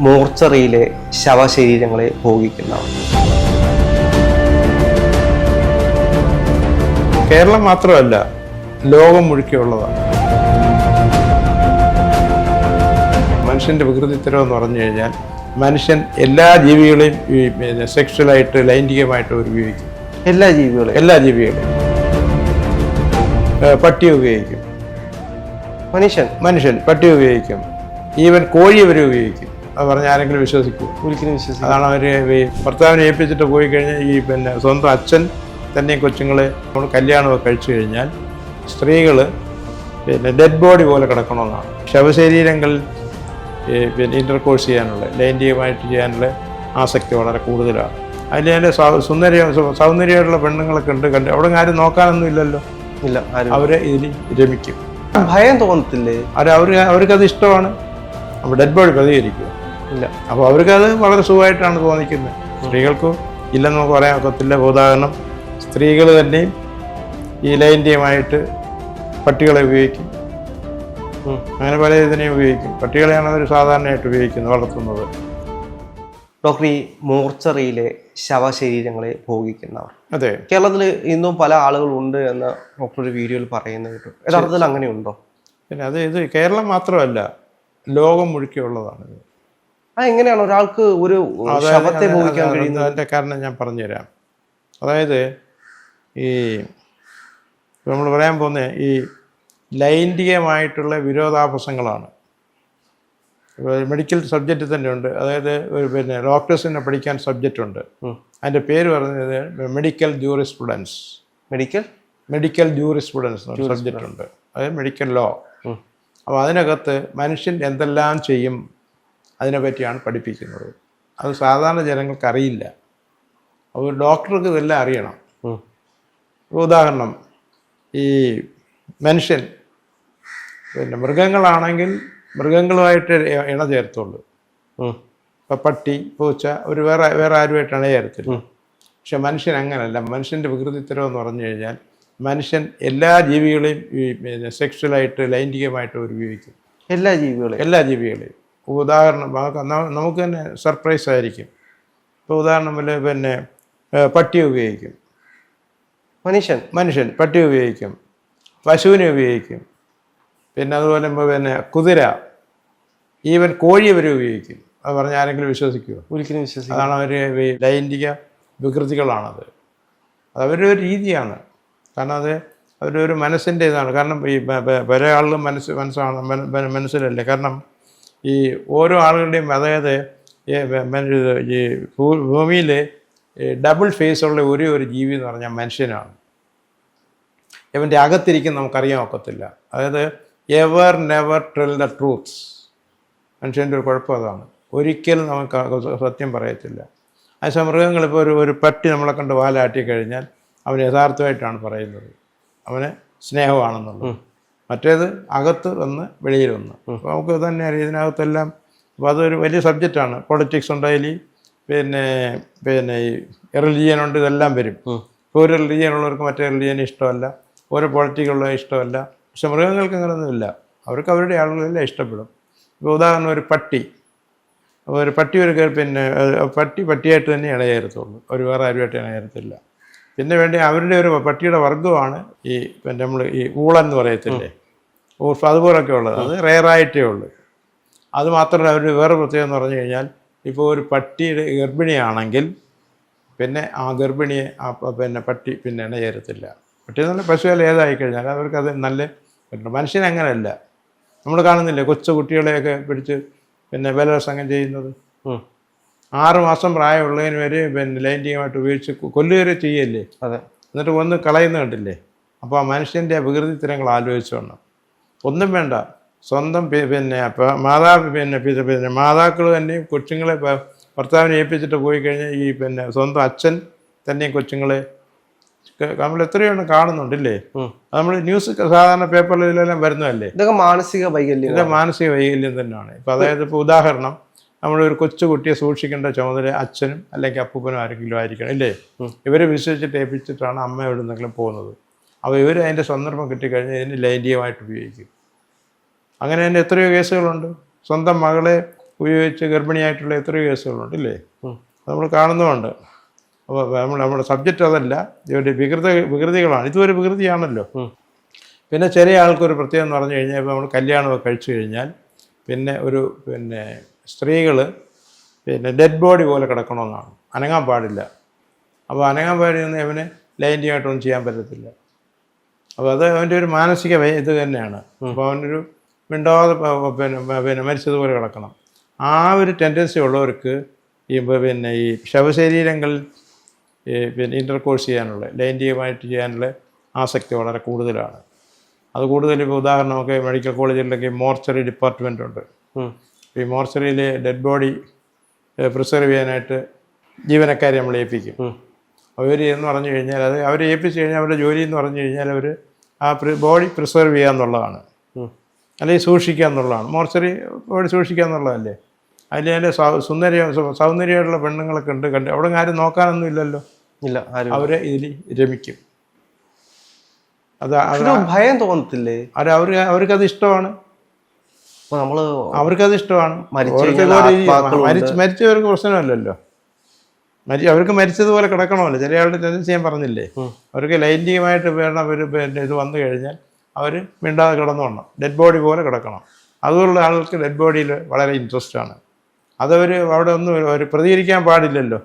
മോർച്ചറിയിലെ ശവശരീരങ്ങളെ ഭോഗിക്കുന്നവർ കേരളം മാത്രമല്ല ലോകം മുഴുക്കിയുള്ളതാണ് മനുഷ്യന്റെ വികൃതിത്തരം എന്ന് പറഞ്ഞു കഴിഞ്ഞാൽ മനുഷ്യൻ എല്ലാ ജീവികളെയും പിന്നെ സെക്ഷലായിട്ട് ലൈംഗികമായിട്ട് ഉപയോഗിക്കും. എല്ലാ ജീവികളും എല്ലാ ജീവികളെയും. പട്ടി ഉപയോഗിക്കും. മനുഷ്യൻ. മനുഷ്യൻ പട്ടി ഉപയോഗിക്കും. ഈവൻ കോഴി വരെ ഉപയോഗിക്കും. അത് വിശ്വസിക്കൂ ആരെങ്കിലും വിശ്വസിക്കും. ഒരിക്കലും വിശ്വസിക്കും. അതാണ് അവർ ഭർത്താവിനെ ഏൽപ്പിച്ചിട്ട് പോയി കഴിഞ്ഞാൽ ഈ പിന്നെ സ്വന്തം അച്ഛൻ തന്നെ കൊച്ചുങ്ങളെ നമ്മൾ കല്യാണമൊക്കെ കഴിച്ചു കഴിഞ്ഞാൽ സ്ത്രീകൾ പിന്നെ ഡെഡ് ബോഡി പോലെ കിടക്കണമെന്നാണ്. ശവശരീരങ്ങളിൽ പിന്നെ ഇന്റർകോഴ്സ് ചെയ്യാനുള്ള ലൈംഗികമായിട്ട് ചെയ്യാനുള്ള ആസക്തി വളരെ കൂടുതലാണ്. അതിൽ അതിന്റെ സുന്ദര സൗന്ദര്യമായിട്ടുള്ള പെണ്ണുങ്ങളൊക്കെ ഉണ്ട്. കണ്ട് അവിടെ ആരും നോക്കാനൊന്നും ഇല്ലല്ലോ. ഇല്ല അവരെ ഇതിൽ രമിക്കും. ഭയം തോന്നത്തില്ലേ? അവർ അവർ അവർക്കത് ഇഷ്ടമാണ്. ഡെഡ് ബോഡി പ്രതികരിക്കുക. ഇല്ല. അപ്പോൾ അവർക്കത് വളരെ സുഖമായിട്ടാണ് തോന്നിക്കുന്നത്. സ്ത്രീകൾക്കും ഇല്ലെന്ന് നമുക്ക് പറയാൻ ഒക്കത്തില്ല. ഉദാഹരണം സ്ത്രീകൾ തന്നെയും ഈ ലൈന്റെയുമായിട്ട് പട്ടികളെ ഉപയോഗിക്കും. അങ്ങനെ പല ഇതിനെയും ഉപയോഗിക്കും. പട്ടികളെയാണ് അവർ സാധാരണയായിട്ട് ഉപയോഗിക്കുന്നത് വളർത്തുന്നത്. ഡോക്ടർ ഈ മോർച്ചറിയിലെ ശവശരീരങ്ങളെ ഭോഗിക്കുന്നവർ. അതെ. കേരളത്തിൽ ഇന്നും പല ആളുകളുണ്ട് എന്ന് ഡോക്ടർ ഒരു വീഡിയോയിൽ പറയുന്നത് കേട്ടു. യഥാർത്ഥത്തിൽ അങ്ങനെയുണ്ടോ? പിന്നെ അത് ഇത് കേരളം മാത്രമല്ല ലോകം മുഴുക്കിയുള്ളതാണ് ഇത്. ആ എങ്ങനെയാണ് ഒരാൾക്ക് ഒരു ശവത്തെ ഭവിക്കാൻ കഴിയുന്നത്? അതിന്റെ കാരണം ഞാൻ പറഞ്ഞുതരാം. അതായത് ഈ നമ്മൾ പറയാൻ പോകുന്ന ഈ ലൈംഗികമായിട്ടുള്ള വിരോധാഭാസങ്ങളാണ് മെഡിക്കൽ സബ്ജക്റ്റ് തന്നെ ഉണ്ട്. അതായത് ഒരു പിന്നെ ഡോക്ടേഴ്സിനെ പഠിക്കാൻ സബ്ജക്റ്റ് ഉണ്ട്. അതിന്റെ പേര് പറഞ്ഞത് medical jury jurisprudence. Medical? Medical jurisprudence students subject ഉണ്ട്. അതായത് മെഡിക്കൽ ലോ. അപ്പോൾ അതിനകത്ത് മനുഷ്യൻ എന്തെല്ലാം ചെയ്യും? അതിനെപ്പറ്റിയാണ് പഠിപ്പിക്കുന്നത്. അത് സാധാരണ ജനങ്ങൾക്ക് അറിയില്ല അപ്പോൾ ഡോക്ടർക്ക് ഇതെല്ലാം അറിയണം. ഉദാഹരണം ഈ മനുഷ്യൻ പിന്നെ മൃഗങ്ങളാണെങ്കിൽ മൃഗങ്ങളുമായിട്ട് ഇണ ചേർത്തുള്ളൂ. ഇപ്പം പട്ടി പൂച്ച ഒരു വേറെ വേറെ ആരുമായിട്ട് ഇണ ചേർത്തില്ല പക്ഷെ മനുഷ്യൻ അങ്ങനല്ല. മനുഷ്യന്റെ വികൃതിത്തരം എന്ന് പറഞ്ഞു കഴിഞ്ഞാൽ മനുഷ്യൻ എല്ലാ ജീവികളെയും ഈ പിന്നെ സെക്ഷലായിട്ട് ലൈംഗികമായിട്ട് ഉപയോഗിക്കും എല്ലാ ജീവികളെയും? എല്ലാ ജീവികളെയും. ഉദാഹരണം നമുക്ക് തന്നെ സർപ്രൈസ് ആയിരിക്കും. ഇപ്പോൾ ഉദാഹരണം വല്ല പിന്നെ പട്ടിയെ പട്ടി ഉപയോഗിക്കും. മനുഷ്യൻ. മനുഷ്യൻ പട്ടി ഉപയോഗിക്കും. പശുവിനെ ഉപയോഗിക്കും. പിന്നെ അതുപോലെ പിന്നെ കുതിര ഈവൻ കോഴി വരെ ഉപയോഗിക്കും. അത് പറഞ്ഞാൽ ആരെങ്കിലും വിശ്വസിക്കുമോ ഒരിക്കലും വിശ്വസിക്കും അതാണ് അവർ ലൈംഗിക വികൃതികളാണത്. അത് അവരുടെ ഒരു രീതിയാണ്. കാരണം അത് അവരുടെ ഒരു മനസ്സിന്റെ ഇതാണ് കാരണം ഈ പല ആളുകളും മനസ്സ് മനസ്സാണ് മന- മന- മനസ്സിലല്ലേ? കാരണം ഈ ഓരോ ആളുകളുടെയും അതായത് ഈ ഭൂമിയിൽ ഡബിൾ ഫേസ് ഉള്ള ഒരേ ഒരു ജീവി എന്ന് പറഞ്ഞാൽ മനുഷ്യനാണ്. ഇവന്റെ അകത്തിരിക്കും നമുക്കറിയാൻ ഒക്കത്തില്ല. അതായത് ever never tell the truths മനുഷ്യന്റെ ഒരു കുഴപ്പം അതാണ്. ഒരിക്കലും നമുക്ക് സത്യം പറയത്തില്ല. അതേസമയം മൃഗങ്ങൾ ഇപ്പോൾ ഒരു ഒരു പട്ടി നമ്മളെ കണ്ട് വാലാട്ടി കഴിഞ്ഞാൽ അവൻ യഥാർത്ഥമായിട്ടാണ് പറയുന്നത്. അവന് സ്നേഹമാണെന്നുള്ളത്. മറ്റേത് അകത്ത് വന്ന് വെളിയിൽ വന്ന്. അപ്പോൾ നമുക്ക് തന്നെ അറിയാം ഇതിനകത്തെല്ലാം അപ്പോൾ അതൊരു വലിയ സബ്ജക്റ്റാണ് പൊളിറ്റിക്സ് ഉണ്ടായാലും പിന്നെ പിന്നെ ഈ റിലിജിയൻ ഉണ്ട് ഇതെല്ലാം വരും. ഇപ്പോൾ ഒരു റിലിജിയൻ ഉള്ളവർക്ക് മറ്റേ റിലിജിയൻ ഇഷ്ടമല്ല. ഓരോ പൊളിറ്റിക്കുള്ള ഇഷ്ടമല്ല. പക്ഷെ മൃഗങ്ങൾക്ക് അങ്ങനെയൊന്നുമില്ല അവർക്ക് അവരുടെ ആളുകളെല്ലാം ഇഷ്ടപ്പെടും. ഇപ്പോൾ ഉദാഹരണം ഒരു പട്ടി. ഒരു പട്ടി ഒരു പിന്നെ പട്ടി പട്ടിയായിട്ട് തന്നെ ഇണചേരത്തുള്ളൂ ഒരു വേറെ ആരുമായിട്ട് ഇണചേരത്തില്ല പിന്നെ വേണ്ടി അവരുടെ ഒരു പട്ടിയുടെ വർഗമാണ് ഈ പിന്നെ നമ്മൾ ഈ ഊളൻ എന്ന് പറയത്തില്ലേ? ഊർഫ് അതുപോലൊക്കെ ഉള്ളത് അത് റെയറായിട്ടേ ഉള്ളൂ. അത് മാത്രമല്ല അവരുടെ വേറെ പ്രത്യേകത എന്ന് പറഞ്ഞു കഴിഞ്ഞാൽ ഇപ്പോൾ ഒരു പട്ടിയുടെ ഗർഭിണിയാണെങ്കിൽ പിന്നെ ആ ഗർഭിണിയെ ആ പിന്നെ പട്ടി പിന്നെ ഇണ ചേരത്തില്ല പട്ടി നല്ല പശുവിൽ ഏതായി കഴിഞ്ഞാൽ അവർക്ക് അത് നല്ല അങ്ങനെയല്ല. നമ്മൾ കാണുന്നില്ലേ കൊച്ചു കുട്ടികളെയൊക്കെ പിടിച്ച് പിന്നെ ബലസംഗം ചെയ്യുന്നത്? ആറുമാസം ആറ് മാസം പ്രായമുള്ളതിന് വരെ പിന്നെ ലൈംഗികമായിട്ട് ഉപയോഗിച്ച് കൊ- കൊല്ലുകയൊക്കെ ചെയ്യല്ലേ? അതെ. എന്നിട്ട് ഒന്ന് കളയുന്ന കണ്ടില്ലേ? അപ്പോൾ ആ മനുഷ്യന്റെ വികൃതിത്തരങ്ങൾ ആലോചിച്ചോണം ഒന്നും വേണ്ട. സ്വന്തം പിന്നെ മാതാ പിന്നെ പിന്നെ മാതാക്കൾ തന്നെയും കൊച്ചുങ്ങളെ ഭർത്താവിനെ ഏൽപ്പിച്ചിട്ട് പോയി കഴിഞ്ഞാൽ ഈ പിന്നെ സ്വന്തം അച്ഛൻ തന്നെയും കൊച്ചുങ്ങളെ നമ്മൾ എത്രയാണ് കാണുന്നുണ്ടല്ലേ നമ്മൾ ന്യൂസ് സാധാരണ പേപ്പറിലെല്ലാം വരുന്നതല്ലേ? ഇതൊക്കെ മാനസിക വൈകല്യം ഇതൊക്കെ മാനസിക വൈകല്യം തന്നെയാണ്. ഇപ്പം അതായത് ഇപ്പോൾ ഉദാഹരണം നമ്മളൊരു കൊച്ചു കുട്ടിയെ സൂക്ഷിക്കേണ്ട ചുമതല അച്ഛനും അല്ലെങ്കിൽ അപ്പൂപ്പനും ആരെങ്കിലും ആയിരിക്കണം ഇല്ലേ? ഇവരെ വിശ്വസിച്ചിട്ട് ഏൽപ്പിച്ചിട്ടാണ് അമ്മ എവിടെ നിന്നെങ്കിലും പോകുന്നത്. അപ്പോൾ ഇവർ അതിന്റെ സന്ദർഭം കിട്ടിക്കഴിഞ്ഞാൽ ഇതിന് ലൈംഗികമായിട്ട് ഉപയോഗിക്കും. അങ്ങനെ തന്നെ എത്രയോ കേസുകളുണ്ട്. സ്വന്തം മകളെ ഉപയോഗിച്ച് ഗർഭിണിയായിട്ടുള്ള എത്രയോ കേസുകളുണ്ട് ഇല്ലേ. നമ്മൾ കാണുന്നുമുണ്ട് അപ്പോൾ നമ്മൾ നമ്മുടെ സബ്ജക്റ്റ് അതല്ല ഇവരുടെ വികൃത വികൃതികളാണ്. ഇതൊരു വികൃതിയാണല്ലോ. പിന്നെ ചെറിയ ആൾക്കൊരു പ്രത്യേകം എന്ന് പറഞ്ഞു കഴിഞ്ഞാൽ ഇപ്പോൾ നമ്മൾ കല്യാണമൊക്കെ കഴിച്ചു കഴിഞ്ഞാൽ പിന്നെ ഒരു പിന്നെ സ്ത്രീകൾ പിന്നെ ഡെഡ് ബോഡി പോലെ കിടക്കണമെന്നാണ്. അനങ്ങാൻ പാടില്ല. അപ്പോൾ അനങ്ങാൻ പാടിയൊന്നും അവന് ലൈംഗികമായിട്ടൊന്നും ചെയ്യാൻ പറ്റത്തില്ല. അപ്പോൾ അത് അവന്റെ ഒരു മാനസിക ഇത് തന്നെയാണ്. അപ്പോൾ അവനൊരു മിണ്ടാതെ പിന്നെ പിന്നെ മരിച്ചതുപോലെ കിടക്കണം. ആ ഒരു ടെൻഡൻസി ഉള്ളവർക്ക് ഈ പിന്നെ ഈ ശവശരീരങ്ങളിൽ ഈ പിന്നെ ഇന്റർകോഴ്സ് ചെയ്യാനുള്ള ലൈംഗികമായിട്ട് ചെയ്യാനുള്ള ആസക്തി വളരെ കൂടുതലാണ്. അത് കൂടുതൽ ഇപ്പോൾ ഉദാഹരണം നമുക്ക് മെഡിക്കൽ കോളേജിലൊക്കെ മോർച്ചറി ഡിപ്പാർട്ട്മെന്റ് ഉണ്ട്. ഈ മോർച്ചറിയിൽ ഡെഡ് ബോഡി പ്രിസർവ് ചെയ്യാനായിട്ട് ജീവനക്കാരെ നമ്മൾ ഏൽപ്പിക്കും. അവർ എന്ന് പറഞ്ഞു കഴിഞ്ഞാൽ അത് അവരെ ഏൽപ്പിച്ച് കഴിഞ്ഞാൽ അവരുടെ ജോലി എന്ന് പറഞ്ഞു കഴിഞ്ഞാൽ അവർ ആ ബോഡി പ്രിസർവ് ചെയ്യുക എന്നുള്ളതാണ്. അല്ലെങ്കിൽ സൂക്ഷിക്കുക എന്നുള്ളതാണ്. മോർച്ചറി ബോഡി സൂക്ഷിക്കുക എന്നുള്ളതല്ലേ? അതിൽ അതിന്റെ സുന്ദര സൗന്ദര്യമായിട്ടുള്ള പെണ്ണുങ്ങളൊക്കെ ഉണ്ട്. കണ്ട് അവിടെ ആരും നോക്കാനൊന്നും ഇല്ലല്ലോ. ഇല്ല അവരെ ഇതിൽ രമിക്കും. അത് ഭയം തോന്നത്തില്ലേ? അത് അവർ അവർക്കത് ഇഷ്ടമാണ്. നമ്മൾ അവർക്കത് ഇഷ്ടമാണ്. മരിച്ചവർക്ക് പ്രശ്നമല്ലല്ലോ. മരി അവർക്ക് മരിച്ചതുപോലെ കിടക്കണമല്ലോ. ചില ആളുടെ ടെൻഡൻസി ഞാൻ പറഞ്ഞില്ലേ അവർക്ക് ലൈംഗികമായിട്ട് വേണം ഒരു പിന്നെ ഇത് വന്നു കഴിഞ്ഞാൽ അവർ മിണ്ടാതെ കിടന്നോണം ഡെഡ് ബോഡി പോലെ കിടക്കണം. അതുപോലുള്ള ആളുകൾക്ക് ഡെഡ് ബോഡിയിൽ വളരെ ഇൻട്രസ്റ്റ് ആണ്. അതവർ അവിടെ ഒന്നും അവർ പ്രതികരിക്കാൻ പാടില്ലല്ലോ.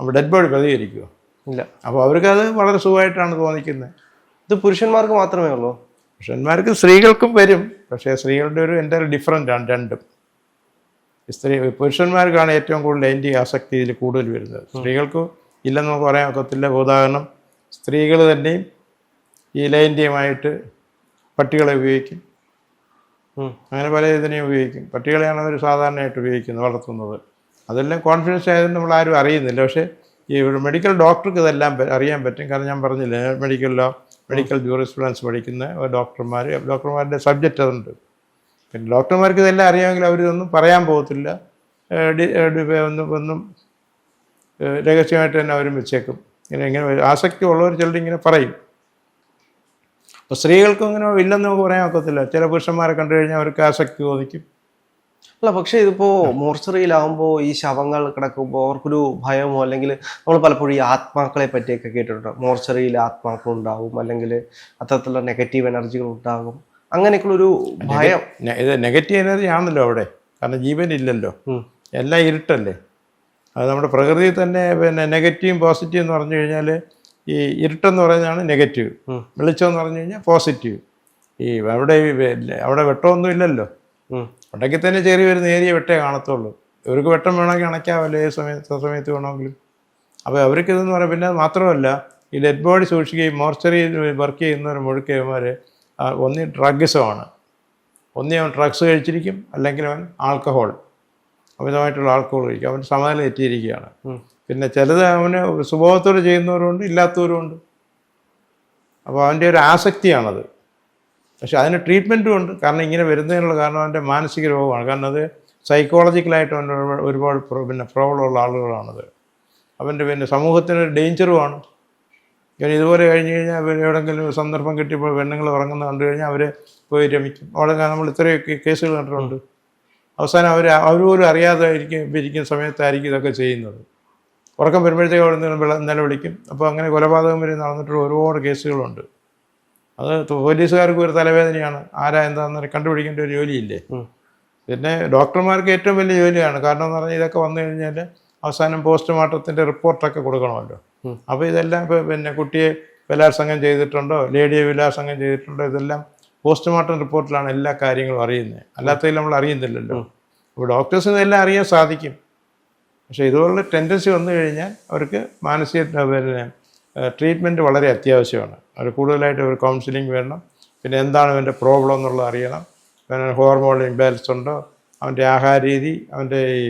അപ്പോൾ ഡെഡ് ബോഡി പ്രതികരിക്കുമോ ഇല്ല. അപ്പോൾ അവർക്കത് വളരെ സുഖമായിട്ടാണ് തോന്നിക്കുന്നത്. ഇത് പുരുഷന്മാർക്ക് മാത്രമേ ഉള്ളൂ. പുരുഷന്മാർക്ക് സ്ത്രീകൾക്കും വരും. പക്ഷേ സ്ത്രീകളുടെ ഒരു എന്റെ ഡിഫറന്റ് ആണ് രണ്ടും. സ്ത്രീ പുരുഷന്മാർക്കാണ് ഏറ്റവും കൂടുതൽ ലൈംഗിക ആസക്തി ഇതിൽ കൂടുതൽ വരുന്നത്. സ്ത്രീകൾക്ക് ഇല്ലെന്ന് നമുക്ക് പറയാൻ ഒക്കത്തില്ല. ഉദാഹരണം സ്ത്രീകൾ തന്നെയും ഈ ലൈംഗികമായിട്ട് പട്ടികളെ ഉപയോഗിക്കും. അങ്ങനെ പല ഇതിനെയും ഉപയോഗിക്കും. പട്ടികളെയാണ് അവർ സാധാരണയായിട്ട് ഉപയോഗിക്കുന്നത് വളർത്തുന്നത്. അതെല്ലാം കോൺഫിഡൻസ് ആയതുകൊണ്ട് നമ്മൾ ആരും അറിയുന്നില്ല. പക്ഷേ ഈ ഒരു മെഡിക്കൽ ഡോക്ടർക്ക് ഇതെല്ലാം അറിയാൻ പറ്റും. കാരണം ഞാൻ പറഞ്ഞില്ലേ മെഡിക്കൽ ലോ മെഡിക്കൽ ജൂറിസ്പ്രുഡൻസ് പഠിക്കുന്ന ഡോക്ടർമാർ ഡോക്ടർമാരുടെ സബ്ജക്റ്റ് അതുണ്ട്. പിന്നെ ഡോക്ടർമാർക്ക് ഇതെല്ലാം അറിയാമെങ്കിൽ അവരിതൊന്നും പറയാൻ പോകത്തില്ല. ഒന്നും ഒന്നും രഹസ്യമായിട്ട് തന്നെ അവരും വെച്ചേക്കും. ഇങ്ങനെ ഇങ്ങനെ ആസക്തി ഉള്ളവർ ചിലർ ഇങ്ങനെ പറയും. അപ്പോൾ സ്ത്രീകൾക്കും ഇങ്ങനെ ഇല്ലെന്ന് നമുക്ക് പറയാൻ ഒക്കത്തില്ല. ചില പുരുഷന്മാരെ കണ്ടു കഴിഞ്ഞാൽ അവർക്ക് ആസക്തി തോന്നിക്കും. അല്ല പക്ഷേ ഇതിപ്പോൾ മോർച്ചറിയിലാവുമ്പോൾ ഈ ശവങ്ങൾ കിടക്കുമ്പോൾ അവർക്കൊരു ഭയമോ അല്ലെങ്കിൽ നമ്മൾ പലപ്പോഴും ഈ ആത്മാക്കളെ പറ്റിയൊക്കെ കേട്ടിട്ടുണ്ട്. മോർച്ചറിയിൽ ആത്മാക്കൾ ഉണ്ടാവും അല്ലെങ്കിൽ അത്തരത്തിലുള്ള നെഗറ്റീവ് എനർജികൾ ഉണ്ടാകും. അങ്ങനെയൊക്കെയുള്ള ഒരു ഭയം. ഇത് നെഗറ്റീവ് എനർജി ആണല്ലോ അവിടെ. കാരണം ജീവൻ ഇല്ലല്ലോ. എല്ലാം ഇരുട്ടല്ലേ? അത് നമ്മുടെ പ്രകൃതിയിൽ തന്നെ പിന്നെ നെഗറ്റീവും പോസിറ്റീവ് എന്ന് പറഞ്ഞു കഴിഞ്ഞാൽ ഈ ഇരുട്ടെന്ന് പറയുന്നതാണ് നെഗറ്റീവ്. വെളിച്ചം എന്ന് പറഞ്ഞു കഴിഞ്ഞാൽ പോസിറ്റീവ്. ഈ അവിടെ അവിടെ വെട്ടമൊന്നും ഇല്ലല്ലോ. ഉണ്ടെങ്കിൽ തന്നെ ചെറിയൊരു നേരിയ വെട്ടേ കാണത്തുള്ളൂ. ഇവർക്ക് വെട്ടം വേണമെങ്കിൽ അണയ്ക്കാമല്ലോ ഏത് സമയത്ത് സമയത്ത് വേണമെങ്കിലും. അപ്പോൾ അവർക്ക് ഇതെന്ന് പറയാം പിന്നെ അത് മാത്രമല്ല ഈ ഡെഡ് ബോഡി സൂക്ഷിക്കുകയും മോർച്ചറിയിൽ വർക്ക് ചെയ്യുന്നവർ മുഴുക്കിയവന്മാർ ഒന്നി ഡ്രഗ്സമാണ് ഒന്നി അവൻ ഡ്രഗ്സ് കഴിച്ചിരിക്കും അല്ലെങ്കിൽ അവൻ ആൽക്കഹോൾ അമിതമായിട്ടുള്ള ആൽക്കഹോൾ കഴിക്കും. അവൻ സമനില തെറ്റിയിരിക്കുകയാണ്. പിന്നെ ചിലത് അവന് സ്വഭാവത്തോടെ ചെയ്യുന്നവരുണ്ട് ഇല്ലാത്തവരുമുണ്ട്. അപ്പോൾ അവന്റെ ഒരു ആസക്തിയാണത്. പക്ഷെ അതിന് ട്രീറ്റ്മെന്റും ഉണ്ട്. കാരണം ഇങ്ങനെ വരുന്നതിനുള്ള കാരണം അവന്റെ മാനസിക രോഗമാണ്. കാരണം അത് സൈക്കോളജിക്കലായിട്ട് അവന്റെ ഒരുപാട് പിന്നെ പ്രോബ്ലം ഉള്ള ആളുകളാണത്. അവന്റെ പിന്നെ സമൂഹത്തിന് ഒരു ഡേഞ്ചറുമാണ് ഇവൻ ഇതുപോലെ കഴിഞ്ഞ് കഴിഞ്ഞാൽ അവർ എവിടെയെങ്കിലും സന്ദർഭം കിട്ടിയപ്പോൾ പെണ്ണുങ്ങൾ ഉറങ്ങുന്ന കണ്ടു കഴിഞ്ഞാൽ അവർ പോയി രമിക്കും. അവിടെ നമ്മൾ ഇത്രയൊക്കെ കേസുകൾ കണ്ടിട്ടുണ്ട്. അവസാനം അവർ അവർ പോലും അറിയാതെ ഇരിക്കും ഇരിക്കുന്ന സമയത്തായിരിക്കും ഇതൊക്കെ ചെയ്യുന്നത്. ഉറക്കം വരുമ്പോഴത്തേക്ക് അവിടെ നിന്ന് വിള നിലവിളിക്കും അപ്പോൾ അങ്ങനെ കൊലപാതകം വരെ നടന്നിട്ടുള്ള ഒരുപാട് കേസുകളുണ്ട്. അത് പോലീസുകാർക്ക് ഒരു തലവേദനയാണ്. ആരാ എന്താണെന്ന് കണ്ടുപിടിക്കേണ്ട ഒരു ജോലിയില്ലേ? പിന്നെ ഡോക്ടർമാർക്ക് ഏറ്റവും വലിയ ജോലിയാണ്. കാരണം എന്ന് പറഞ്ഞാൽ ഇതൊക്കെ വന്നു കഴിഞ്ഞാൽ അവസാനം പോസ്റ്റ്മോർട്ടത്തിന്റെ റിപ്പോർട്ടൊക്കെ കൊടുക്കണമല്ലോ. അപ്പോൾ ഇതെല്ലാം ഇപ്പൊ പിന്നെ കുട്ടിയെ ബലാത്സംഗം ചെയ്തിട്ടുണ്ടോ? ലേഡിയെ ബലാത്സംഗം ചെയ്തിട്ടുണ്ടോ? ഇതെല്ലാം പോസ്റ്റ്മോർട്ടം റിപ്പോർട്ടിലാണ് എല്ലാ കാര്യങ്ങളും അറിയുന്നത്. അല്ലാത്തതിൽ നമ്മൾ അറിയുന്നില്ലല്ലോ. അപ്പോൾ ഡോക്ടേഴ്സിന് ഇതെല്ലാം അറിയാൻ സാധിക്കും. പക്ഷേ ഇതുപോലുള്ള ടെൻഡൻസി വന്നു കഴിഞ്ഞാൽ അവർക്ക് മാനസിക പിന്നെ ട്രീറ്റ്മെന്റ് വളരെ അത്യാവശ്യമാണ്. അവർ കൂടുതലായിട്ട് ഒരു കൗൺസിലിംഗ് വേണം. പിന്നെ എന്താണ് അവന്റെ പ്രോബ്ലം എന്നുള്ളത് അറിയണം. പിന്നെ ഹോർമോൺ ഇംബാലൻസ് ഉണ്ടോ? അവന്റെ ആഹാര രീതി അവന്റെ ഈ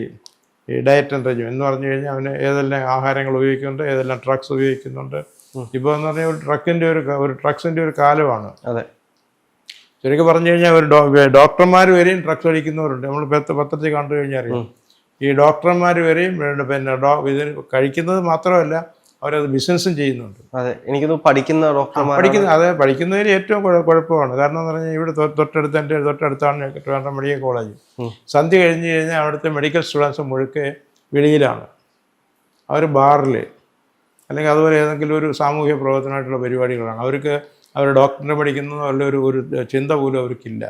ഈ ഡയറ്റ് ആൻഡ് റെജ്യൂം എന്ന് പറഞ്ഞു കഴിഞ്ഞാൽ അവന് ഏതെല്ലാം ആഹാരങ്ങൾ ഉപയോഗിക്കുന്നുണ്ട് ഏതെല്ലാം ഡ്രഗ്സ് ഉപയോഗിക്കുന്നുണ്ട്. ഇപ്പോൾ എന്ന് പറഞ്ഞാൽ ഒരു ട്രക്കിന്റെ ഒരു ഒരു ഡ്രഗ്സിന്റെ ഒരു കാലമാണ്. അതെ. ശരിക്കും പറഞ്ഞു കഴിഞ്ഞാൽ ഒരു ഡോക്ടർമാർ വരെയും ഡ്രഗ്സ് അടിക്കുന്നവരുണ്ട്. നമ്മൾ പത്ത് പത്രത്തിൽ കണ്ടു കഴിഞ്ഞാൽ അറിയാം. ഈ ഡോക്ടർമാർ വരെയും പിന്നെ ഡോ ഇത് കഴിക്കുന്നത് മാത്രമല്ല അവരത് ബിസിനസ്സും ചെയ്യുന്നുണ്ട്. അതെ എനിക്കൊന്ന് പഠിക്കുന്ന ഡോക്ടർമാർ പഠിക്കുന്ന അതെ പഠിക്കുന്നതിൽ ഏറ്റവും കുഴപ്പമാണ്. കാരണം എന്ന് പറഞ്ഞാൽ ഇവിടെ തൊട്ടടുത്ത് എന്റെ തൊട്ടടുത്താണ് ട്രിവാൻഡ്രം മെഡിക്കൽ കോളേജ്. സന്ധ്യ കഴിഞ്ഞ് കഴിഞ്ഞാൽ അവിടുത്തെ മെഡിക്കൽ സ്റ്റുഡൻസ് മുഴുക്കെ വെളിയിലാണ്. അവർ ബാറിൽ അല്ലെങ്കിൽ അതുപോലെ ഏതെങ്കിലും ഒരു സാമൂഹ്യ പ്രവർത്തനമായിട്ടുള്ള പരിപാടികളാണ്. അവർക്ക് അവർ ഡോക്ടറിനെ പഠിക്കുന്നതോ അല്ല ഒരു ചിന്ത പോലും അവർക്കില്ല.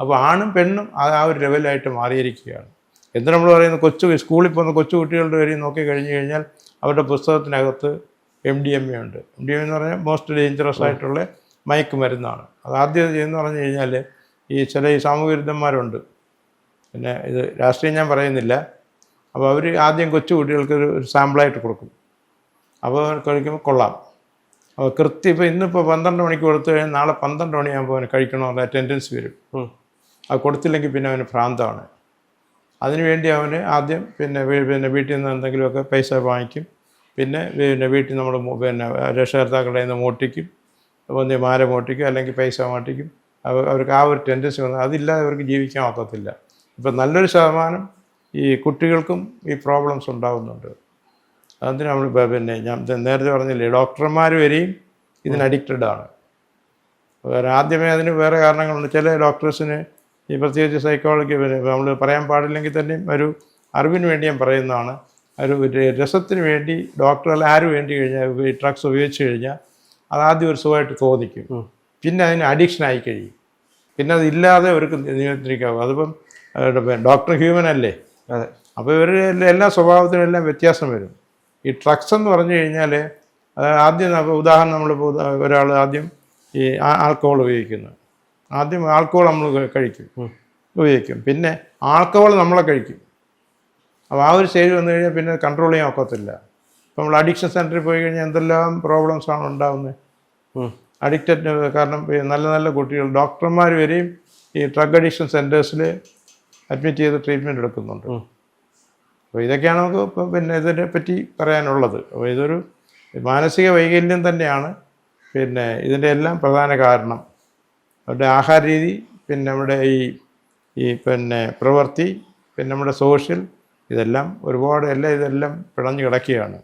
അപ്പോൾ ആണും പെണ്ണും ആ ആ ഒരു ലെവലായിട്ട് മാറിയിരിക്കുകയാണ്. എന്ത് നമ്മൾ പറയുന്നത്? കൊച്ചു സ്കൂളിൽ പോകുന്ന കൊച്ചു കുട്ടികളുടെ വരെയും നോക്കി കഴിഞ്ഞു കഴിഞ്ഞാൽ അവരുടെ പുസ്തകത്തിനകത്ത് എം ഡി എം എ ഉണ്ട്. എം ഡി എം എന്ന് പറഞ്ഞാൽ മോസ്റ്റ് ഡേഞ്ചറസ് ആയിട്ടുള്ള മയക്ക് മരുന്നാണ്. അത് ആദ്യം ചെയ്യുന്ന പറഞ്ഞു കഴിഞ്ഞാൽ ഈ ചില ഈ സാമൂഹ്യ വിരുദ്ധന്മാരുണ്ട് പിന്നെ ഇത് രാഷ്ട്രീയം ഞാൻ പറയുന്നില്ല. അപ്പോൾ അവർ ആദ്യം കൊച്ചു കുട്ടികൾക്ക് ഒരു സാമ്പിളായിട്ട് കൊടുക്കും. അപ്പോൾ കഴിക്കുമ്പോൾ കൊള്ളാം. അപ്പോൾ കൃത്യം ഇപ്പോൾ ഇന്നിപ്പോൾ പന്ത്രണ്ട് മണിക്ക് കൊടുത്തു കഴിഞ്ഞാൽ നാളെ പന്ത്രണ്ട് മണിയാകുമ്പോൾ അവന് കഴിക്കണമെന്നുള്ള അറ്റൻഡൻസ് വരും. അത് കൊടുത്തില്ലെങ്കിൽ പിന്നെ അവന് ഭ്രാന്താണ്. അതിനുവേണ്ടി അവന് ആദ്യം പിന്നെ പിന്നെ വീട്ടിൽ നിന്ന് എന്തെങ്കിലുമൊക്കെ പൈസ വാങ്ങിക്കും. പിന്നെ പിന്നെ വീട്ടിൽ നമ്മൾ പിന്നെ രക്ഷകർത്താക്കളുടെ നിന്ന് മോട്ടിക്കും ഒന്ന് മാല മോട്ടിക്കും അല്ലെങ്കിൽ പൈസ മോട്ടിക്കും അവ- അവർക്ക് ആ ഒരു ടെൻഡൻസി വന്നു അതില്ലാതെ അവർക്ക് ജീവിക്കാൻ ഒക്കത്തില്ല. ഇപ്പം നല്ലൊരു ശതമാനം ഈ കുട്ടികൾക്കും ഈ പ്രോബ്ലംസ് ഉണ്ടാകുന്നുണ്ട് അതിന് നമ്മൾ പിന്നെ ഞാൻ നേരത്തെ പറഞ്ഞില്ലേ ഡോക്ടർമാർ വരെയും ഇതിന് അഡിക്റ്റഡ് ആണ്. വേറെ ആദ്യമേ അതിന് വേറെ കാരണങ്ങളുണ്ട്. ചില ഡോക്ടേഴ്സിന് ഈ പ്രത്യേകിച്ച് സൈക്കോളജി നമ്മൾ പറയാൻ പാടില്ലെങ്കിൽ തന്നെയും ഒരു അറിവിന് വേണ്ടി ഞാൻ പറയുന്നതാണ്. ഒരു രസത്തിന് വേണ്ടി ഡോക്ടറല്ല ആര് വേണ്ടി കഴിഞ്ഞാൽ ഈ ഡ്രഗ്സ് ഉപയോഗിച്ച് കഴിഞ്ഞാൽ അത് ആദ്യം ഒരു സുഖമായിട്ട് തോന്നിക്കും. പിന്നെ അതിന് അഡിക്ഷൻ ആയി കഴിയും. പിന്നെ അതില്ലാതെ അവർക്ക് നിയന്ത്രിക്കാവും. അതിപ്പം ഡോക്ടർ ഹ്യൂമൻ അല്ലേ? അതെ. അപ്പോൾ ഇവർ എല്ലാ സ്വഭാവത്തിനും എല്ലാം വ്യത്യാസം വരും. ഈ ഡ്രഗ്സ് എന്ന് പറഞ്ഞു കഴിഞ്ഞാൽ ആദ്യം ഉദാഹരണം നമ്മൾ ഒരാൾ ആദ്യം ഈ ആൽക്കഹോൾ ഉപയോഗിക്കുന്നു. ആദ്യം ആൽക്കഹോൾ നമ്മൾ കഴിക്കും. ഉപയോഗിക്കും. പിന്നെ ആൽക്കഹോൾ നമ്മളെ കഴിക്കും. അപ്പോൾ ആ ഒരു സ്റ്റേജ് വന്നു കഴിഞ്ഞാൽ പിന്നെ കൺട്രോൾ ചെയ്യാൻ ഒക്കത്തില്ല. ഇപ്പം നമ്മൾ അഡിക്ഷൻ സെന്ററിൽ പോയി കഴിഞ്ഞാൽ എന്തെല്ലാം പ്രോബ്ലംസ് ആണ് ഉണ്ടാകുന്നത് അഡിക്റ്റഡ് കാരണം നല്ല നല്ല കുട്ടികൾ ഡോക്ടർമാർ വരെയും ഈ ഡ്രഗ് അഡിക്ഷൻ സെന്റേഴ്സിൽ അഡ്മിറ്റ് ചെയ്ത് ട്രീറ്റ്മെന്റ് എടുക്കുന്നുണ്ട്. അപ്പോൾ ഇതൊക്കെയാണ് നമുക്ക് പിന്നെ ഇതിനെ പറ്റി പറയാനുള്ളത്. അപ്പോൾ ഇതൊരു മാനസിക വൈകല്യം തന്നെയാണ്. പിന്നെ ഇതിന്റെ എല്ലാം പ്രധാന കാരണം. അവരുടെ ആഹാര രീതി പിന്നെ നമ്മുടെ ഈ ഈ പിന്നെ പ്രവൃത്തി പിന്നെ നമ്മുടെ സോഷ്യൽ ഇതെല്ലാം ഒരുപാട് എല്ലാം ഇതെല്ലാം പിണഞ്ഞു കിടക്കുകയാണ്.